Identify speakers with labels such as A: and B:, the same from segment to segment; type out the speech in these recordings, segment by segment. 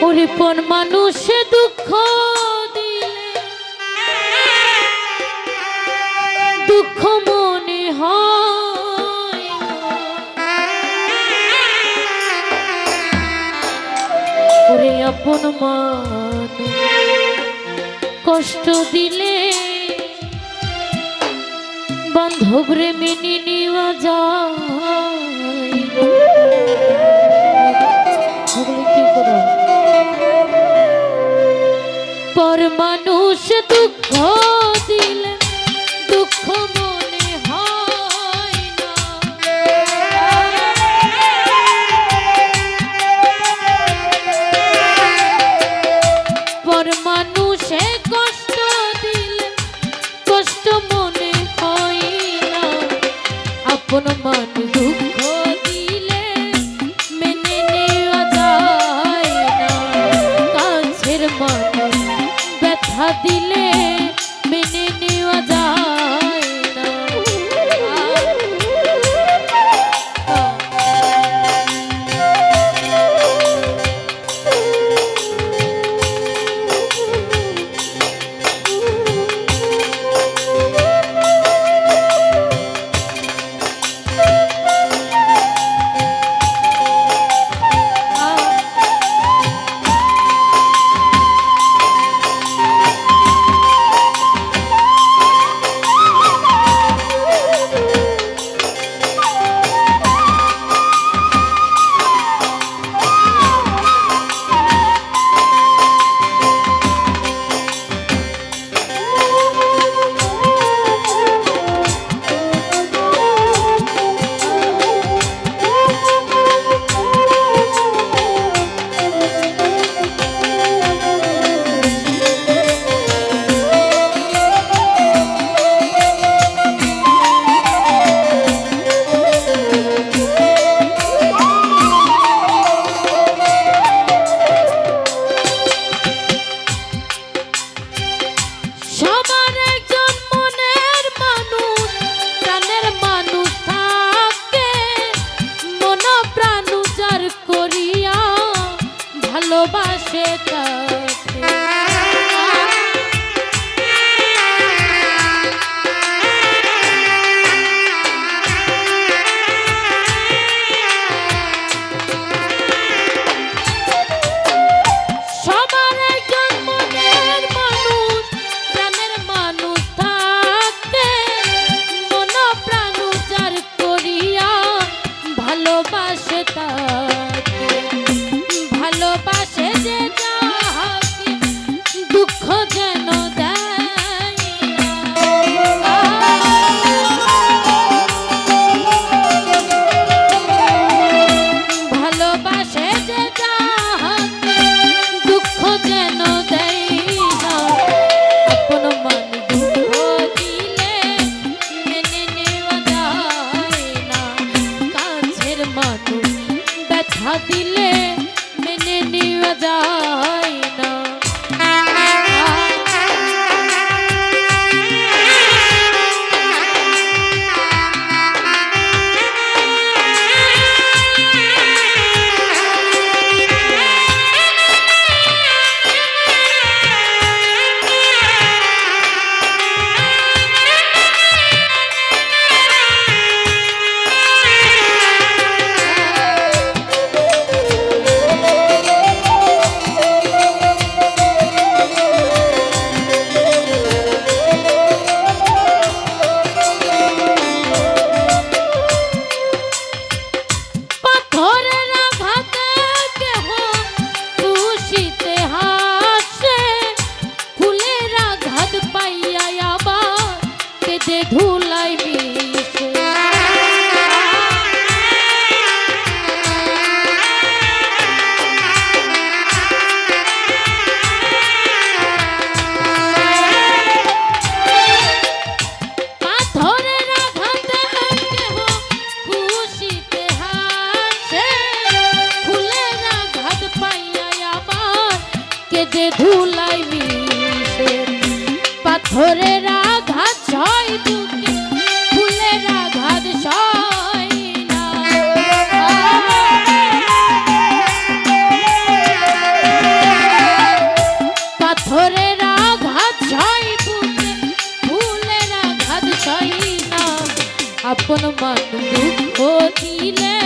A: পরিপন মানুষে দুঃখ দিলে। দুঃখ মনে হরে আপন মানুষ, কষ্ট দিলে বন্ধু প্রেমী নিওয়া যায় দুঃখ ধরে রাখা ছয় বুকে ফুলে রাখা ছয় না পাথরে রাখা ছয় বুকে ফুলে ছয় আপন মান দুঃখ দিলে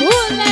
A: ভুলে